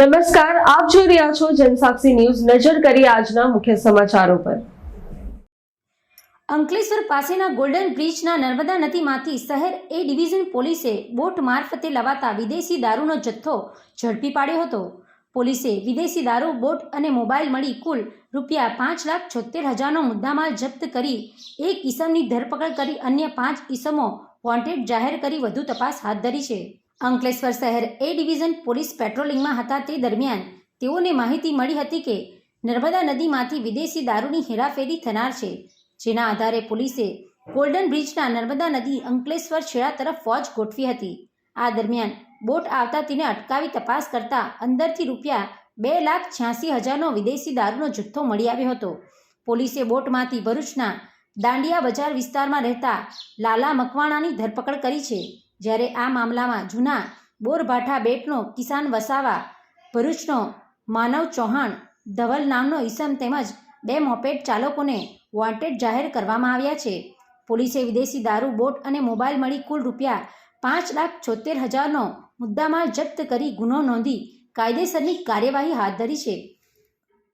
નમસ્કાર, આપ જોઈ રહ્યા છો જનસાક્ષી ન્યૂઝ નજર કરી આજના મુખ્ય સમાચારો પર. અંકલેશ્વર પાસેના ગોલ્ડન બ્રિજના નર્મદા નદીમાંથી શહેર એ ડિવિઝન પોલીસે બોટ મારફતે લવાતા વિદેશી દારૂનો જથ્થો ઝડપી પાડ્યો હતો. પોલીસે વિદેશી દારૂ, બોટ અને મોબાઈલ મળી કુલ રૂપિયા પાંચ લાખ છોતેર હજારનો મુદ્દામાલ જપ્ત કરી એક ઈસમની ધરપકડ કરી અન્ય પાંચ ઈસમો વોન્ટેડ જાહેર કરી વધુ તપાસ હાથ ધરી છે. અંકલેશ્વર શહેર એ ડિવિઝન પોલીસ પેટ્રોલિંગમાં હતા તે દરમિયાન તેઓને માહિતી મળી હતી કે નર્મદા નદીમાંથી વિદેશી દારૂની હેરાફેરી થનાર છે, જેના આધારે પોલીસે ગોલ્ડન બ્રિજના નર્મદા નદી અંકલેશ્વર છેડા તરફ ફોજ ગોઠવી હતી. આ દરમિયાન બોટ આવતા તેને અટકાવી તપાસ કરતા અંદરથી રૂપિયા બે લાખ છ્યાસી હજારનો વિદેશી દારૂનો જથ્થો મળી આવ્યો હતો. પોલીસે બોટમાંથી ભરૂચના દાંડિયા બજાર વિસ્તારમાં રહેતા લાલા મકવાણાની ધરપકડ કરી છે. જ્યારે આ મામલામાં જૂના બોરભાઠા બેટનો કિસાન વસાવા ભરૂચનો માનવ ચૌહાણ ધવલ નામનો ઈસમ તેમજ બે મોપેટ ચાલકોને વોન્ટેડ જાહેર કરવામાં આવ્યા છે. પોલીસે વિદેશી દારૂ, બોટ અને મોબાઈલ મળી કુલ રૂપિયા પાંચ લાખ છોતેર હજારનો મુદ્દામાલ જપ્ત કરી ગુનો નોંધી કાયદેસરની કાર્યવાહી હાથ ધરી છે.